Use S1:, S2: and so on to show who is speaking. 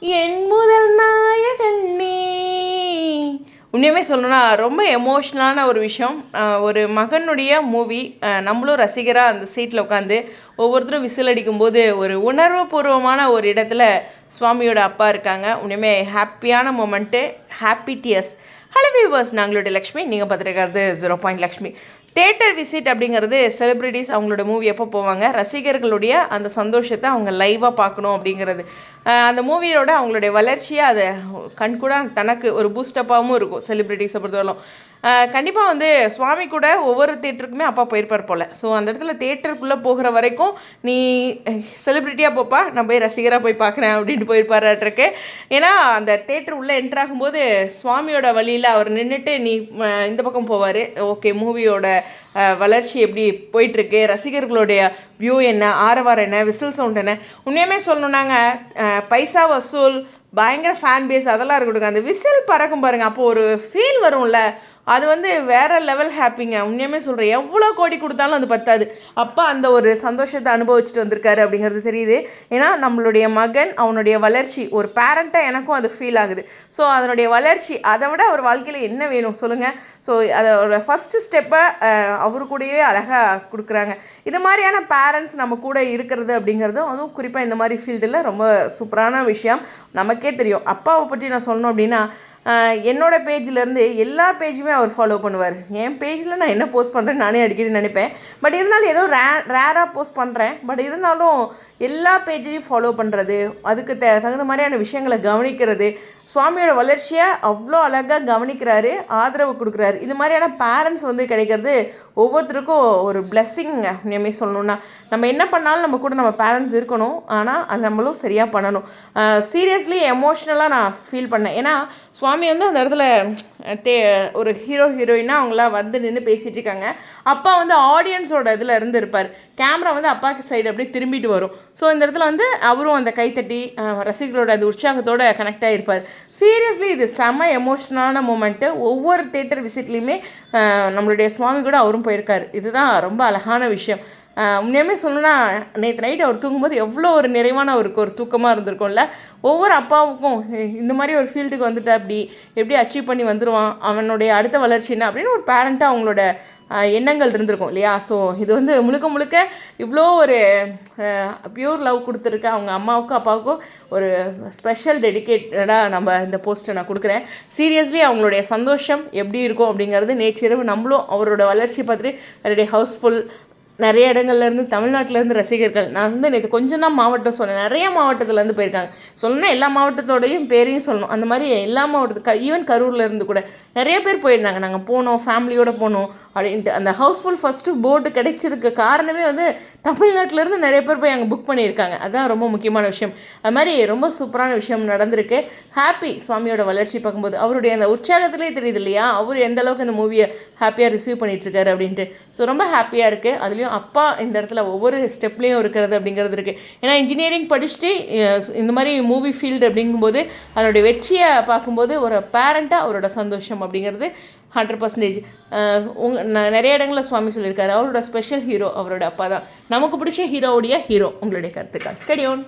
S1: என் முதல் நாயகன் நீ உண்மையுமே சொல்லணும்னா ரொம்ப எமோஷ்னலான ஒரு விஷயம். ஒரு மகனுடைய மூவி நம்மளும் ரசிகராக அந்த சீட்டில் உட்காந்து ஒவ்வொருத்தரும் விசில் அடிக்கும்போது ஒரு உணர்வுபூர்வமான ஒரு இடத்துல சுவாமியோட அப்பா இருக்காங்க. உண்மையுமே ஹாப்பியான moment happy tears hello viewers நாங்களுடைய Lakshmi நீங்கள் பார்த்துருக்கிறது zero point Lakshmi. Theatre visit அப்படிங்கிறது செலிப்ரிட்டிஸ் அவங்களோட மூவி எப்போ போவாங்க? ரசிகர்களுடைய அந்த சந்தோஷத்தை அவங்க லைவாக பார்க்கணும் அப்படிங்கிறது. அந்த மூவியோட அவங்களுடைய வளர்ச்சியை அதை கண்கூட தனக்கு ஒரு பூஸ்டப்பாகவும் இருக்கும் செலிப்ரிட்டிஸை பொறுத்தவரைக்கும் கண்டிப்பாக வந்து சுவாமி கூட ஒவ்வொரு தேட்டருக்குமே அப்பா போயிருப்பார் போல். ஸோ அந்த இடத்துல தேட்டருக்குள்ளே போகிற வரைக்கும் நீ செலிப்ரிட்டியாக போப்பா நான் போய் ரசிகராக போய் பார்க்குறேன் அப்படின்ட்டு போயிருப்பாராட்டிருக்கு ஏன்னா அந்த தேட்டர் உள்ளே என்ட்ரு ஆகும்போது சுவாமியோட வழியில் அவர் நின்றுட்டு நீ இந்த பக்கம் போவார். ஓகே மூவியோட வளர்ச்சி எப்படி போயிட்டுருக்கு ரசிகர்களுடைய வியூ என்ன? ஆரவாரம் என்ன? விசில் சவுண்ட் என்ன? உண்மையுமே சொல்லணுன்னாங்க பைசா வசூல் பயங்கர ஃபேன் பேஸ் அதெல்லாம் இருக்கட்டும் அந்த விசில் பறக்கும் பாருங்கள் அப்போது ஒரு ஃபீல் வரும்ல. அது வந்து வேற லெவல் ஹாப்பிங்க உண்மையுமே சொல்கிறேன் எவ்வளோ கோடி கொடுத்தாலும் அது பத்தாது. அப்பா அந்த ஒரு சந்தோஷத்தை அனுபவிச்சுட்டு வந்திருக்காரு அப்படிங்கிறது தெரியுது. ஏன்னா நம்மளுடைய மகன் அவனுடைய வளர்ச்சி ஒரு பேரண்ட்டாக எனக்கும் அது ஃபீல் ஆகுது. ஸோ அதனுடைய வளர்ச்சி அதை விட அவர் வாழ்க்கையில் என்ன வேணும் சொல்லுங்கள் ஸோ அதோட ஃபஸ்ட்டு ஸ்டெப்பை அவரு கூடயே அழகாக கொடுக்குறாங்க. இது மாதிரியான பேரண்ட்ஸ் நம்ம கூட இருக்கிறது அப்படிங்கிறதும் அதுவும் குறிப்பாக இந்த மாதிரி ஃபீல்டில் ரொம்ப சூப்பரான விஷயம். நமக்கே தெரியும். அப்பாவை பற்றி நான் சொல்லணும் அப்படின்னா என்னோடய என்னோட பேஜ்லேருந்து எல்லா பேஜுமே அவர் ஃபாலோ பண்ணுவார். என் பேஜில் நான் என்ன போஸ்ட் பண்ணுறேன்னு நானே அடிக்கடி நினைப்பேன். பட் இருந்தாலும் ஏதோ ரே ரேராக போஸ்ட் பண்ணுறேன் பட் இருந்தாலும் எல்லா பேஜையும் ஃபாலோ பண்ணுறது அதுக்கு த தகுந்த மாதிரியான விஷயங்களை கவனிக்கிறது சுவாமியோட வளர்ச்சியை அவ்வளோ அழகாக கவனிக்கிறாரு ஆதரவு கொடுக்குறாரு. இது மாதிரியான பேரண்ட்ஸ் வந்து கிடைக்கிறது ஒவ்வொருத்தருக்கும் ஒரு பிளெஸ்ஸிங்க உண்மையுமே சொல்லணும்னா நம்ம என்ன பண்ணாலும் நம்ம கூட நம்ம பேரண்ட்ஸ் இருக்கணும். ஆனால் அது நம்மளும் சரியாக பண்ணணும். சீரியஸ்லி எமோஷ்னலாக நான் ஃபீல் பண்ணேன். ஏன்னா சுவாமி வந்து அந்த இடத்துல தே ஒரு ஹீரோ ஹீரோயினாக அவங்களாம் வந்து நின்று பேசிகிட்டு இருக்காங்க அப்பா வந்து ஆடியன்ஸோட இதில் இருந்து இருப்பார் கேமரா வந்து அப்பாக்கு சைடு அப்படியே திரும்பிட்டு வரும். ஸோ இந்த இடத்துல வந்து அவரும் அந்த கைத்தட்டி ரசிகர்களோட அந்த உற்சாகத்தோட கனெக்ட் ஆகிருப்பார் சீரியஸ்லி இது செம எமோஷனலான மூமெண்ட்டு ஒவ்வொரு தேட்டர் விசிட்லேயுமே நம்மளுடைய சுவாமி கூட அவரும் போயிருக்கார். இதுதான் ரொம்ப அழகான விஷயம். உண்மையுமே சொல்லணும்னா நேற்று நைட் அவர் தூங்கும்போது எவ்வளோ ஒரு நிறைவான அவருக்கு ஒரு தூக்கமாக இருந்திருக்கும்ல. ஒவ்வொரு அப்பாவுக்கும் இந்த மாதிரி ஒரு ஃபீல்டுக்கு வந்துட்டா அப்படி எப்படி அச்சீவ் பண்ணி வந்துடுவான் அவனுடைய அடுத்த வளர்ச்சி என்ன? அப்படின்னு ஒரு பேரண்ட்டாக அவங்களோட எண்ணங்கள் இருந்திருக்கும் இல்லையா? ஸோ இது வந்து முழுக்க முழுக்க இவ்வளோ ஒரு பியூர் லவ் கொடுத்துருக்க அவங்க அம்மாவுக்கும் அப்பாவுக்கும் ஒரு ஸ்பெஷல் டெடிகேட்டடாக நம்ம இந்த போஸ்ட்டை நான் கொடுக்குறேன். சீரியஸ்லி அவங்களுடைய சந்தோஷம் எப்படி இருக்கும் அப்படிங்கிறது நேற்றிரவு நம்மளும் அவரோட வளர்ச்சி பார்த்துட்டு அவருடைய ஹவுஸ்ஃபுல் நிறைய இடங்கள்லேருந்து தமிழ்நாட்டிலேருந்து இருந்து ரசிகர்கள் நான் வந்து நேற்று கொஞ்சம் தான் மாவட்டம் சொன்னேன். நிறைய மாவட்டத்துலேருந்து போயிருக்காங்க. சொல்லணும்னா எல்லா மாவட்டத்தோடையும் பேரையும் சொல்லணும். அந்த மாதிரி எல்லா மாவட்டத்து ஈவன் கரூரில் இருந்து கூட நிறைய பேர் போயிருந்தாங்க. நாங்கள் போனோம் ஃபேமிலியோடு போனோம். அப்படின்ட்டு. அந்த ஹவுஸ்ஃபுல் ஃபஸ்ட்டு போர்டு கிடைச்சதுக்கு காரணமே வந்து தமிழ்நாட்டிலேருந்து நிறைய பேர் போய் அங்கே புக் பண்ணியிருக்காங்க. அதுதான் ரொம்ப முக்கியமான விஷயம். அது மாதிரி ரொம்ப சூப்பரான விஷயம் நடந்திருக்கு. ஹாப்பி சுவாமியோட வளர்ச்சி பார்க்கும்போது அவருடைய அந்த உற்சாகத்திலே தெரியுது இல்லையா? அவர் எந்த அளவுக்கு அந்த மூவியை ஹாப்பியாக ரிசீவ் பண்ணிகிட்ருக்காரு அப்படின்ட்டு. ஸோ ரொம்ப ஹாப்பியாக இருக்குது அதுலேயும் அப்பா இந்த இடத்துல ஒவ்வொரு ஸ்டெப்லேயும் இருக்கிறது அப்படிங்கிறது இருக்குது ஏன்னா இன்ஜினியரிங் படிச்சுட்டு இந்த மாதிரி மூவி ஃபீல்டு அப்படிங்கும்போது அதனுடைய வெற்றியை பார்க்கும்போது ஒரு பேரண்ட்டாக அவரோட சந்தோஷம் அப்படிங்கிறது ஹண்ட்ரட் பர்சன்டேஜ் உங்க நிறைய இடங்களில் சுவாமி சொல்லியிருக்காரு. அவரோட ஸ்பெஷல் ஹீரோ அவரோட அப்பா தான். நமக்கு பிடிச்ச ஹீரோவுடைய ஹீரோ உங்களுடைய கருத்துக்கள். ஸ்டடியோன்